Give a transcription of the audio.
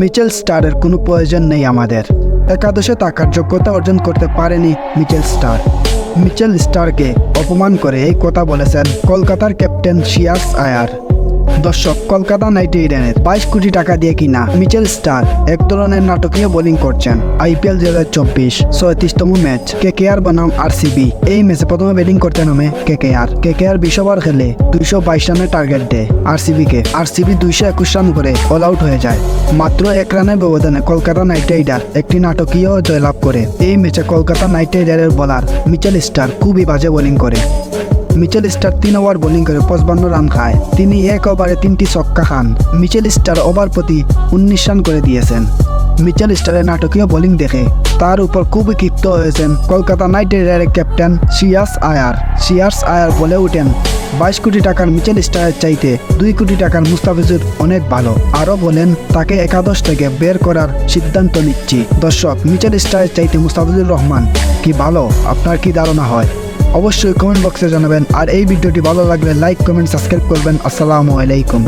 Mitchell স্টারের কোনো প্রয়োজন নেই আমাদের। একাদশে থাকার যোগ্যতা অর্জন করতে পারেনি মিচেল স্টার। মিচেল স্টারকে অপমান করে এই কথা বলেছেন কলকাতার ক্যাপ্টেন শিয়াস আয়ার। দর্শক, কলকাতা নাইট রাইডার্সের বাইশ কোটি টাকা দিয়ে কিনা মিচেল স্টার এক ধরনের নাটকীয় বোলিং করছেন। আইপিএল দু হাজার চব্বিশ ছয়ত্রিশতম ম্যাচ। কে কে আর বনাম আর সিবি এই ম্যাচে প্রথমে ব্যাটিং করতে নামে কে কে আর কে কে আর বিশ ওভার খেলে দুইশো বাইশ রানের টার্গেট দেয় আর সিবিকে আর সিবি দুইশো একুশ রান করে অল আউট হয়ে যায়। মাত্র এক রানের ব্যবধানে কলকাতা নাইট রাইডার একটি নাটকীয় জয়লাভ করে। এই ম্যাচে কলকাতা নাইট রাইডারের বলার মিচেল স্টার খুবই বাজে বোলিং করে। মিচেল স্টার তিন ওভার বোলিং করে পঁচপান্ন রান খায়। তিনি এক ওভারে তিনটি ছক্কা খান। মিচেল স্টার ওভার প্রতি উনিশ রান করে দিয়েছেন। মিচেল স্টারের নাটকীয় বোলিং দেখে তার উপর খুবই ক্ষিপ্ত হয়েছেন কলকাতা নাইট রাইডারের ক্যাপ্টেন সিয়াস আয়ার। সিয়াস আয়ার বলে ওঠেন, বাইশ কোটি টাকার মিচেল স্টারের চাইতে দুই কোটি টাকার মুস্তাফিজুর অনেক ভালো। আরও বলেন, তাকে একাদশ থেকে বের করার সিদ্ধান্ত নিচ্ছি। দর্শক, মিচেল স্টারের চাইতে মুস্তাফিজুর রহমান কি ভালো? আপনার কি ধারণা হয়? অবশ্যই কমেন্ট বক্সে জানাবেন। আর এই ভিডিওটি ভালো লাগলে লাইক কমেন্ট সাবস্ক্রাইব করবেন। আসসালামু আলাইকুম।